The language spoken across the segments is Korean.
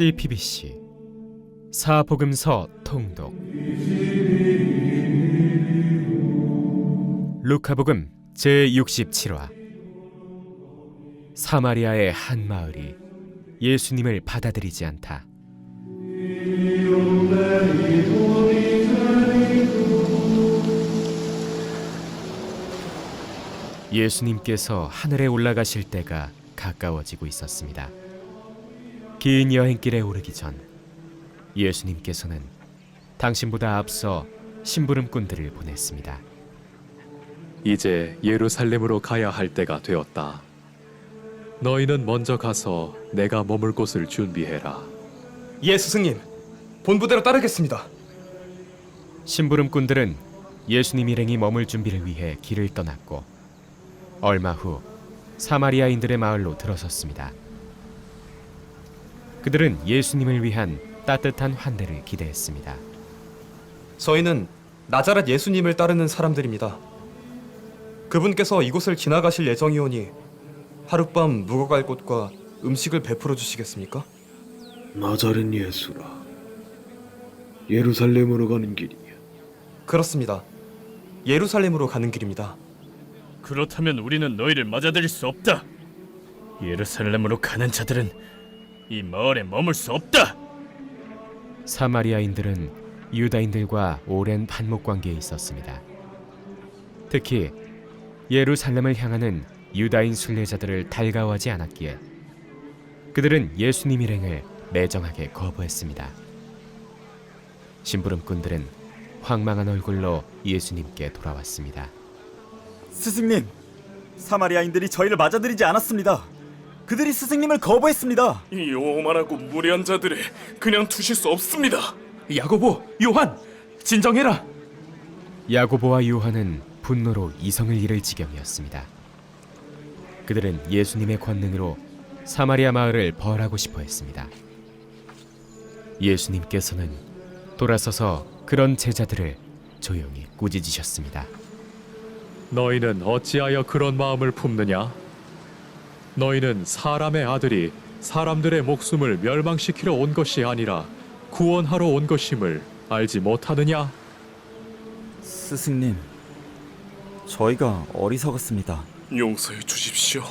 CPBC 사복음서 통독 루카복음 제67화 사마리아의 한 마을이 예수님을 받아들이지 않다. 예수님께서 하늘에 올라가실 때가 가까워지고 있었습니다. 긴 여행길에 오르기 전 예수님께서는 당신보다 앞서 심부름꾼들을 보냈습니다. 이제 예루살렘으로 가야 할 때가 되었다. 너희는 먼저 가서 내가 머물 곳을 준비해라. 예, 스승님. 본부대로 따르겠습니다. 심부름꾼들은 예수님 일행이 머물 준비를 위해 길을 떠났고 얼마 후 사마리아인들의 마을로 들어섰습니다. 그들은 예수님을 위한 따뜻한 환대를 기대했습니다. 저희는 나자렛 예수님을 따르는 사람들입니다. 그분께서 이곳을 지나가실 예정이오니 하룻밤 묵어갈 곳과 음식을 베풀어 주시겠습니까? 나자렛 예수라 예루살렘으로 가는 길이야 그렇습니다. 예루살렘으로 가는 길입니다. 그렇다면 우리는 너희를 맞아들일 수 없다. 예루살렘으로 가는 자들은 이 마을에 머물 수 없다. 사마리아인들은 유다인들과 오랜 반목 관계에 있었습니다. 특히 예루살렘을 향하는 유다인 순례자들을 달가워하지 않았기에 그들은 예수님 일행을 매정하게 거부했습니다. 심부름꾼들은 황망한 얼굴로 예수님께 돌아왔습니다. 스승님, 사마리아인들이 저희를 맞아들이지 않았습니다. 그들이 스승님을 거부했습니다. 이 오만하고 무례한 자들을 그냥 두실 수 없습니다. 야고보, 요한, 진정해라. 야고보와 요한은 분노로 이성을 잃을 지경이었습니다. 그들은 예수님의 권능으로 사마리아 마을을 벌하고 싶어 했습니다. 예수님께서는 돌아서서 그런 제자들을 조용히 꾸짖으셨습니다. 너희는 어찌하여 그런 마음을 품느냐? 너희는 사람의 아들이 사람들의 목숨을 멸망시키러 온 것이 아니라 구원하러 온 것임을 알지 못하느냐? 스승님, 저희가 어리석었습니다. 용서해 주십시오.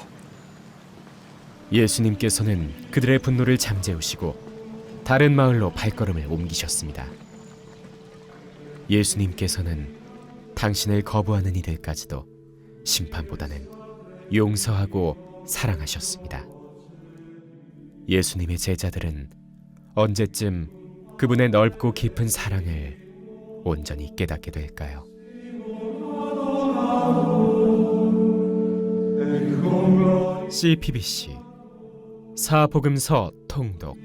예수님께서는 그들의 분노를 잠재우시고 다른 마을로 발걸음을 옮기셨습니다. 예수님께서는 당신을 거부하는 이들까지도 심판보다는 용서하고 사랑하셨습니다. 예수님의 제자들은 언제쯤 그분의 넓고 깊은 사랑을 온전히 깨닫게 될까요? CPBC 사복음서 통독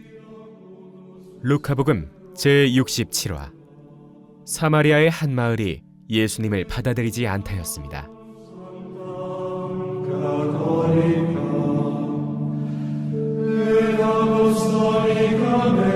루카복음 제67화 사마리아의 한 마을이 예수님을 받아들이지 않다였습니다. et ab